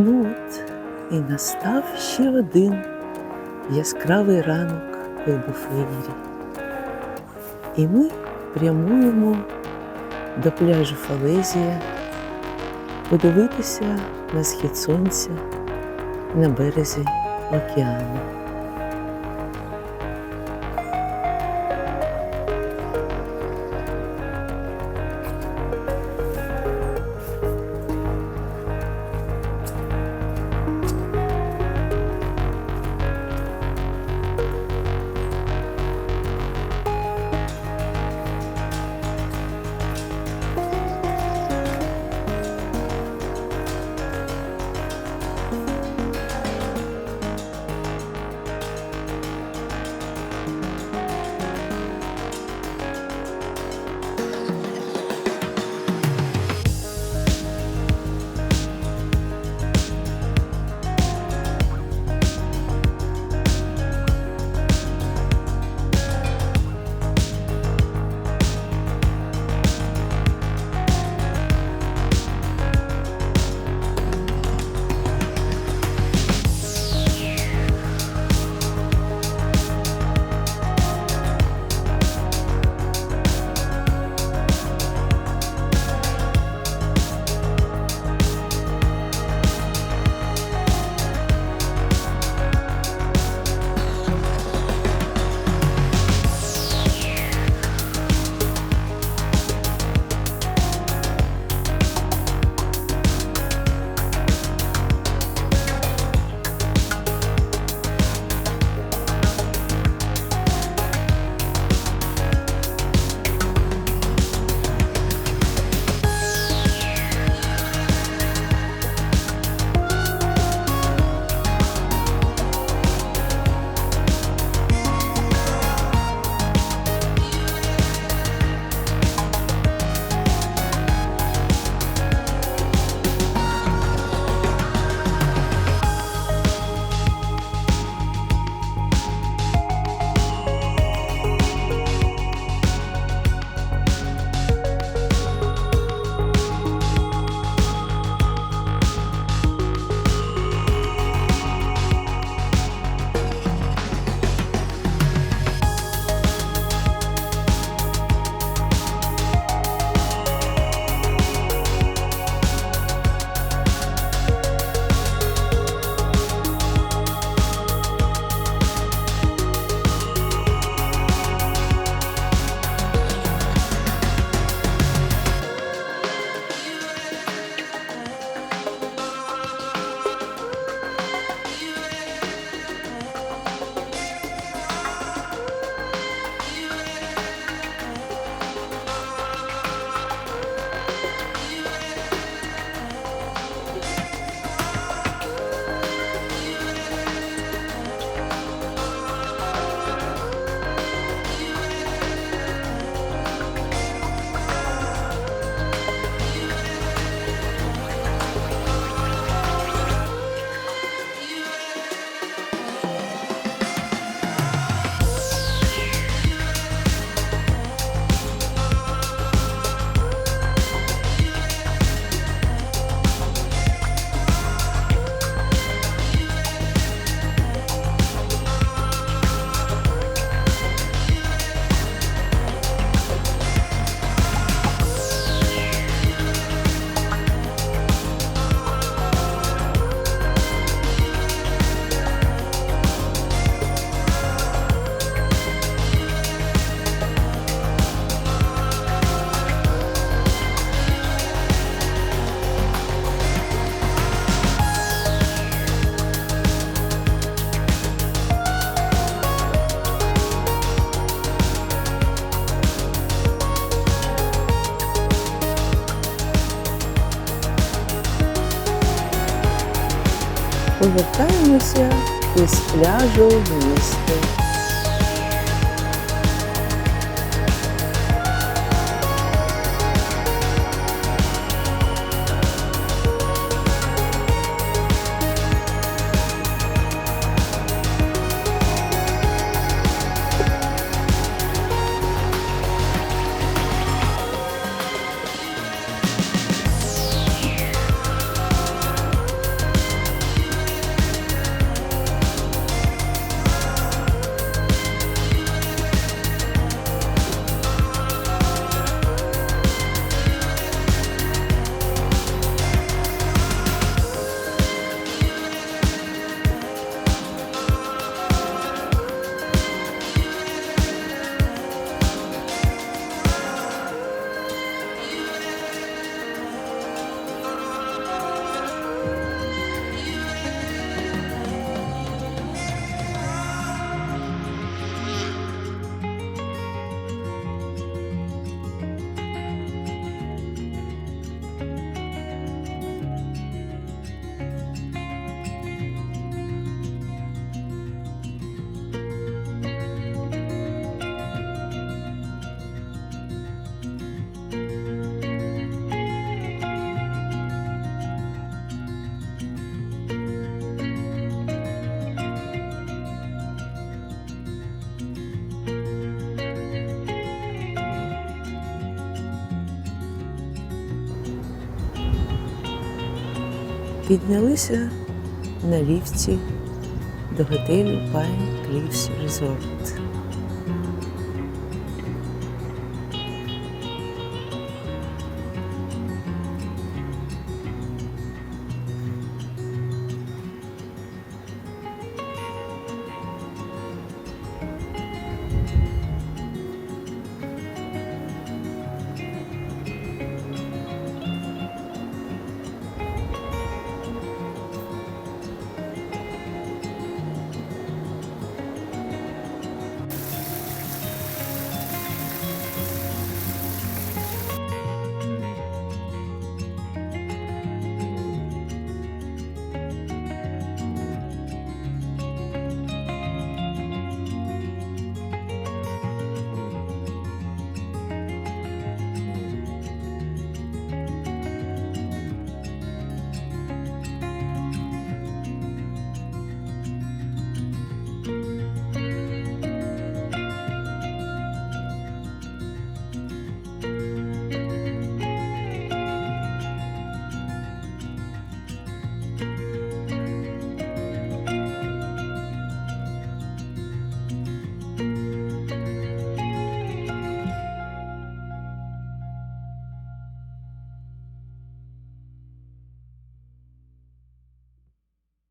Ну от, і настав ще один яскравий ранок у Ебуфеєрі. І ми прямуємо до пляжу Фалезія подивитися на схід сонця на березі океану. Повертаємося із пляжу в місто. Піднялися на ліфті до готелю Pine Cliffs Resort.